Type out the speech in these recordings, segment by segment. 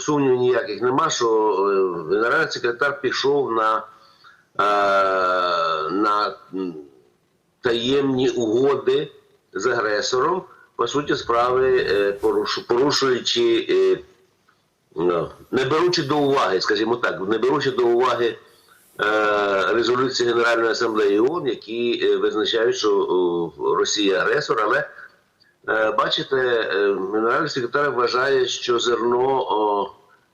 сумнівів ніяких нема, що е, генеральний секретар пішов на, е, на таємні угоди з агресором, по суті справи, е, порушуючи, ну, не беручи до уваги, скажімо так, не беручи до уваги резолюції Генеральної асамблеї ООН, які визначають, що Росія агресор, але Бачите, е, генеральний секретар вважає, що зерно,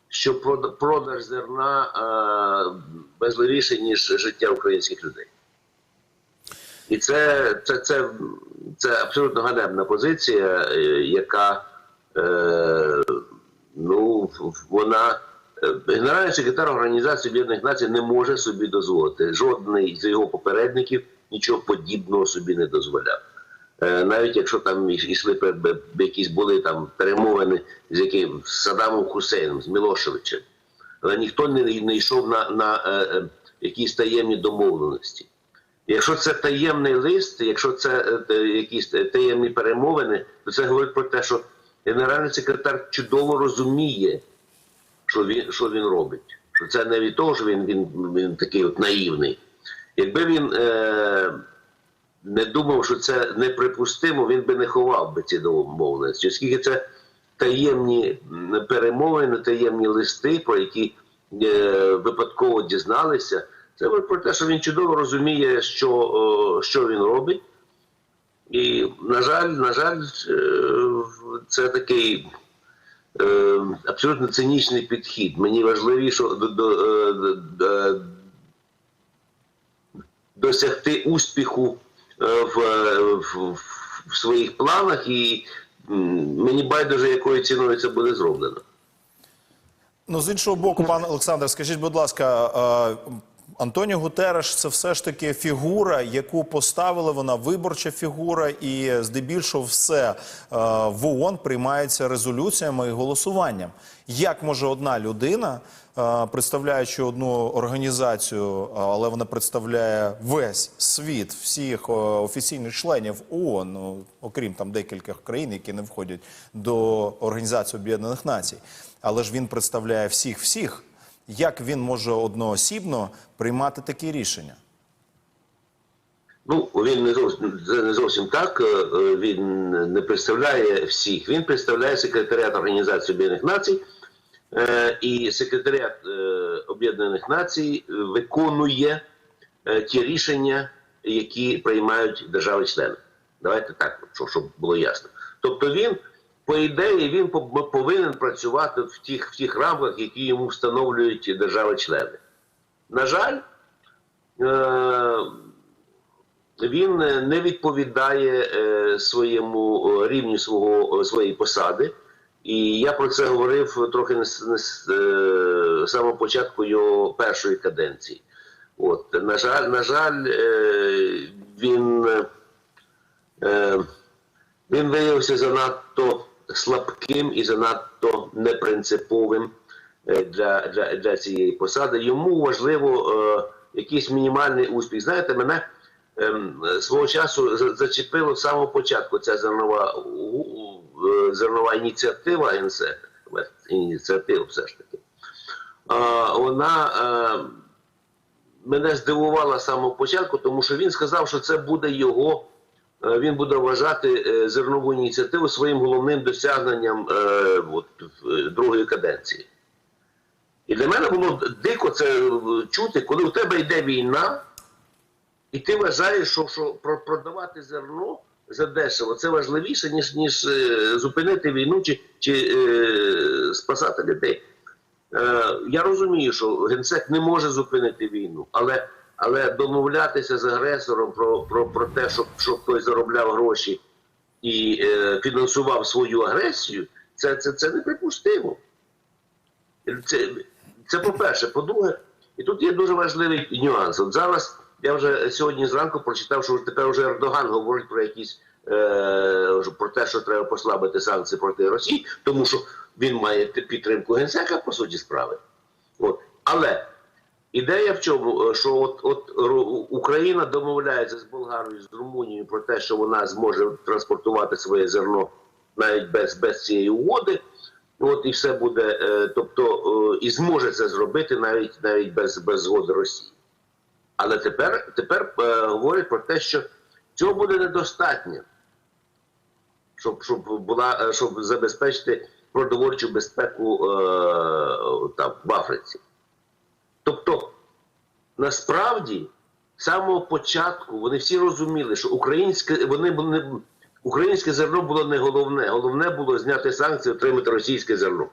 що продаж зерна е, важливіше, ніж життя українських людей. І це, це, це, це абсолютно ганебна позиція, е, яка е, ну, вона. е, Генеральний секретар Організації Об'єднаних Націй не може собі дозволити. Жодний з його попередників нічого подібного собі не дозволяв. Е, навіть якщо там йшли якісь були там перемовини з яким з Саддамом Хусейном, з Мілошевичем, але ніхто не, не йшов на, на е, е, якісь таємні домовленості. Якщо це таємний лист, якщо це е, е, якісь таємні перемовини, то це говорить про те, що генеральний секретар чудово розуміє, що він, що він робить. Що це не від того, що він, він, він такий от наївний. Якби він е, не думав, що це неприпустимо, він би не ховав би ці домовленості, оскільки це таємні перемовини, таємні листи, про які е, випадково дізналися. Це про те, що він чудово розуміє, що, о, що він робить. І, на жаль, на жаль, е, це такий е, абсолютно цинічний підхід. Мені важливіше до, до, е, до, досягти успіху е, в, в, в своїх планах, і мені байдуже, якою ціною це буде зроблено. Ну, з іншого боку, пан Олександр, скажіть, будь ласка, е, Антоніо Гутереш це все ж таки фігура, яку поставили вона виборча фігура, і здебільшого все е, в ООН приймається резолюціями і голосуванням. Як може одна людина, е, представляючи одну організацію, але вона представляє весь світ всіх е, офіційних членів ООН, ну, окрім там декількох країн, які не входять до Організації Об'єднаних Націй, але ж він представляє всіх всіх. Як він може одноосібно приймати такі рішення? Ну, він не зовсім не зовсім так. е, е, Він не представляє всіх. Він представляє секретаріат Організації Об'єднаних Націй, е, і секретаріат Об'єднаних Націй виконує ті рішення, які приймають держави-члени. Давайте так, щоб було ясно. Тобто він, по ідеї, він повинен працювати в тих, в тих рамках, які йому встановлюють держави-члени. На жаль, е, він не відповідає е, своєму е, рівню свого своєї посади. І я про це говорив трохи не з самого початку його першої каденції. От на жаль, на жаль, він, він виявився занадто слабким і занадто непринциповим е, для, для, для цієї посади. Йому важливо е, якийсь мінімальний успіх. Знаєте, мене ем, свого часу за- зачепило з самого початку ця зернова, е, зернова ініціатива ГенСЕК, ініціатива все ж таки. А, вона е, мене здивувала з самого початку, тому що він сказав, що це буде його. Е, Він буде вважати е, зернову ініціативу своїм головним досягненням е, от, другої каденції. І для мене було дико це чути, коли у тебе йде війна, і ти вважаєш, що, що продавати зерно за дешево це важливіше, ніж, ніж зупинити війну чи, чи е, спасати людей. Е, я розумію, що генсек не може зупинити війну, але, але домовлятися з агресором про, про, про те, щоб, щоб хтось заробляв гроші і е, фінансував свою агресію, це, це, це неприпустимо. Це, це по-перше. По-друге, і тут є дуже важливий нюанс. От зараз я вже сьогодні зранку прочитав, що тепер вже Ердоган говорить про якісь е, про те, що треба послабити санкції проти Росії, тому що він має підтримку генсека по суті справи. От. Але ідея в чому, Е, що от, от Україна домовляється з Болгарією, з Румунією про те, що вона зможе транспортувати своє зерно навіть без, без цієї угоди. От і все буде, е, тобто е, і зможе це зробити навіть навіть без, без згоди Росії. Але тепер, тепер говорять про те, що цього буде недостатньо, щоб, щоб, була, щоб забезпечити продовольчу безпеку там, в Африці. Тобто, насправді, з самого початку вони всі розуміли, що українське, вони, вони, українське зерно було не головне. Головне було зняти санкції, отримати російське зерно.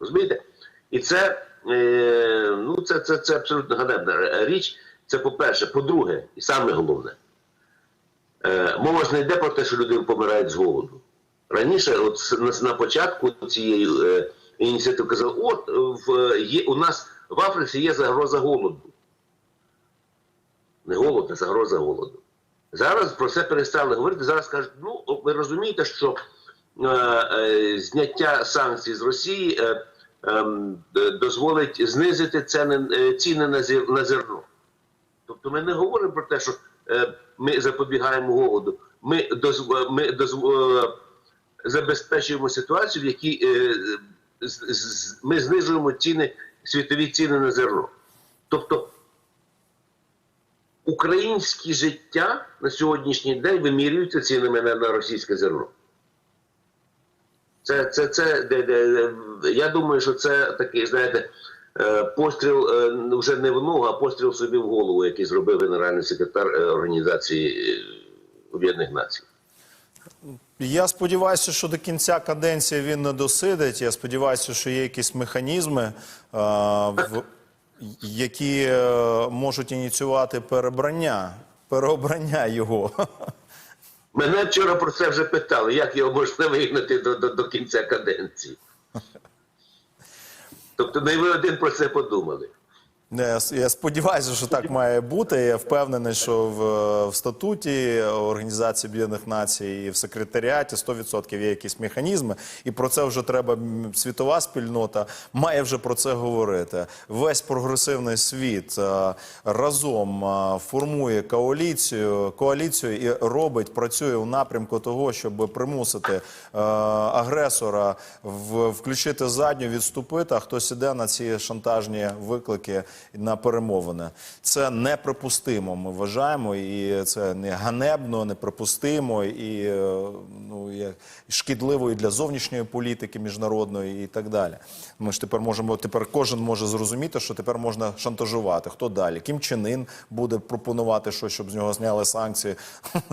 Розумієте? І це, е, ну, це, це, це абсолютно ганебна річ. Це по-перше. По-друге, і саме головне, е, мова ж не йде про те, що люди помирають з голоду. Раніше, от на, на початку цієї е, ініціативи казали, от е, в, є, у нас в Африці є загроза голоду. Не голод, а загроза голоду. Зараз про це перестали говорити. Зараз кажуть, ну ви розумієте, що е, е, зняття санкцій з Росії е, д- дозволить знизити ціни, е, ціни на, зер, на зерно. Тобто ми не говоримо про те, що е, ми запобігаємо голоду. Ми, доз, ми доз, е, забезпечуємо ситуацію, в якій е, з- з- ми знижуємо ціни, світові ціни на зерно. Тобто українське життя на сьогоднішній день вимірюється цінами на, на російське зерно. Це, це, це, де, де, я думаю, що це такий, знаєте, е, постріл е, вже не в ногу, а постріл собі в голову, який зробив генеральний секретар е, Організації е, Об'єднаних Націй. Я сподіваюся, що до кінця каденції він не досидить. Я сподіваюся, що є якісь механізми, які е, можуть ініціювати перебрання, переобрання його. Мене вчора про це вже питали, як його можна вигнати до, до, до кінця каденції. Тобто не ви один про це подумали. Я сподіваюся, що так має бути. Я впевнений, що в, в статуті Організації Об'єднаних Націй і в секретаріаті 100% є якісь механізми, і про це вже треба. Світова спільнота має вже про це говорити. Весь прогресивний світ е, разом е, формує коаліцію, коаліцію і робить, працює у напрямку того, щоб примусити е, агресора включити задню, відступити. А хтось іде на ці шантажні виклики на перемовини. Це неприпустимо. Ми вважаємо, і це не ганебно, неприпустимо і е, ну шкідливо і для зовнішньої політики міжнародної і так далі. Ми ж тепер можемо тепер кожен може зрозуміти, що тепер можна шантажувати. Хто далі? Кім Чен буде пропонувати щось, щоб з нього зняли санкції.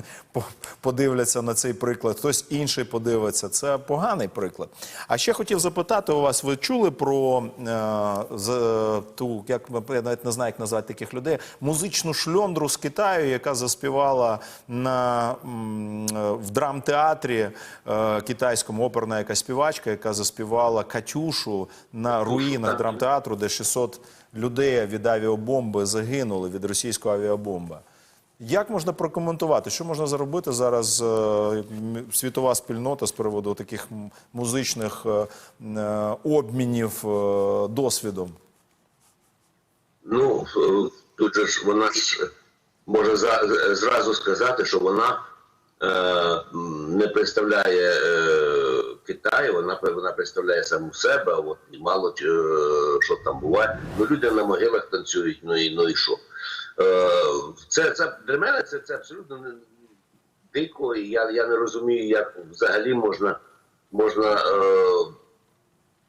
Подивляться на цей приклад. Хтось інший подивиться. Це поганий приклад. А ще хотів запитати у вас: ви чули про е, ту, як я навіть не знаю, як назвати таких людей, музичну шльондру з Китаю, яка заспівала на в драмтеатрі е, китайському оперна якась співачка, яка заспівала Катюшу на руїнах драмтеатру, де 600 людей від авіабомби загинули від російської авіабомби. Як можна прокоментувати, що можна зробити зараз е, світова спільнота з приводу таких музичних е, е, обмінів е, досвідом? Ну, е, тут же ж вона ж може за, зразу сказати, що вона е, не представляє е, Китай, вона, вона представляє саму себе, от, і мало е, що там буває. Ну, люди на могилах танцюють, ну і, ну і що. Е, це, це, для мене це, це абсолютно не, дико, і я, я не розумію, як взагалі можна, можна е,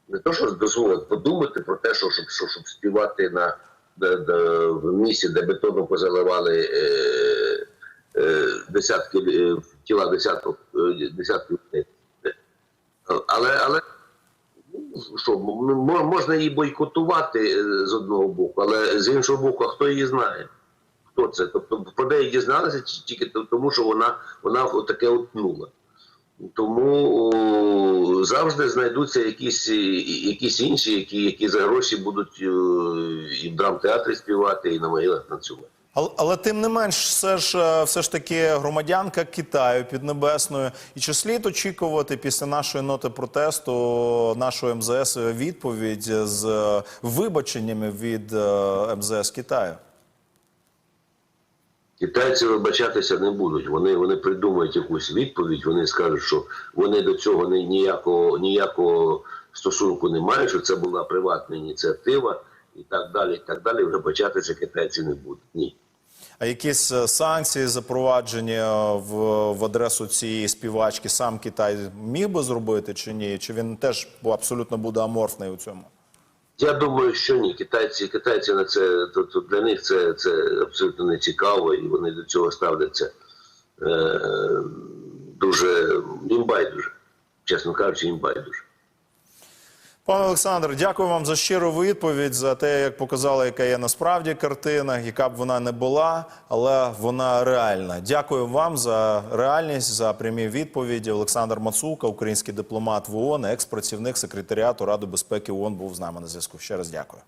не то, що дозволити, подумати про те, що щоб, щоб, щоб співати на де, де, в місці, де бетоном позаливали е, е, десятки е, тіла десяток, е, десятків. Але, але ну, що, можна її бойкотувати е, з одного боку, але з іншого боку, хто її знає? Хто це? Тобто про неї дізналися тільки тому, що вона, вона таке утнула. Тому завжди знайдуться якісь, якісь інші, які, які за гроші будуть е, і в драмтеатрі співати, і на могилах танцювати. Але, але тим не менш, все ж е, все ж таки громадянка Китаю піднебесною. І чи слід очікувати після нашої ноти протесту нашого МЗС відповідь з е, вибаченнями від е, МЗС Китаю? Китайці вибачатися не будуть. Вони, вони придумають якусь відповідь. Вони скажуть, що вони до цього ні- ніякого, ніякого стосунку не мають, що це була приватна ініціатива і так далі. І так далі. Вибачатися китайці не будуть. Ні. А якісь санкції запроваджені е, в, в адресу цієї співачки сам Китай міг би зробити чи ні? Чи він теж абсолютно буде аморфний у цьому? Я думаю, що ні. Китайці, китайці на це то, для них це, це абсолютно не цікаво, і вони до цього ставляться е, дуже їм байдуже. Чесно кажучи, їм байдуже. Пане Олександр, дякую вам за щиру відповідь, за те, як показали, яка є насправді картина, яка б вона не була, але вона реальна. Дякую вам за реальність, за прямі відповіді. Олександр Мацука, український дипломат в ООН, екс-працівник секретаріату Ради безпеки ООН, був з нами на зв'язку. Ще раз дякую.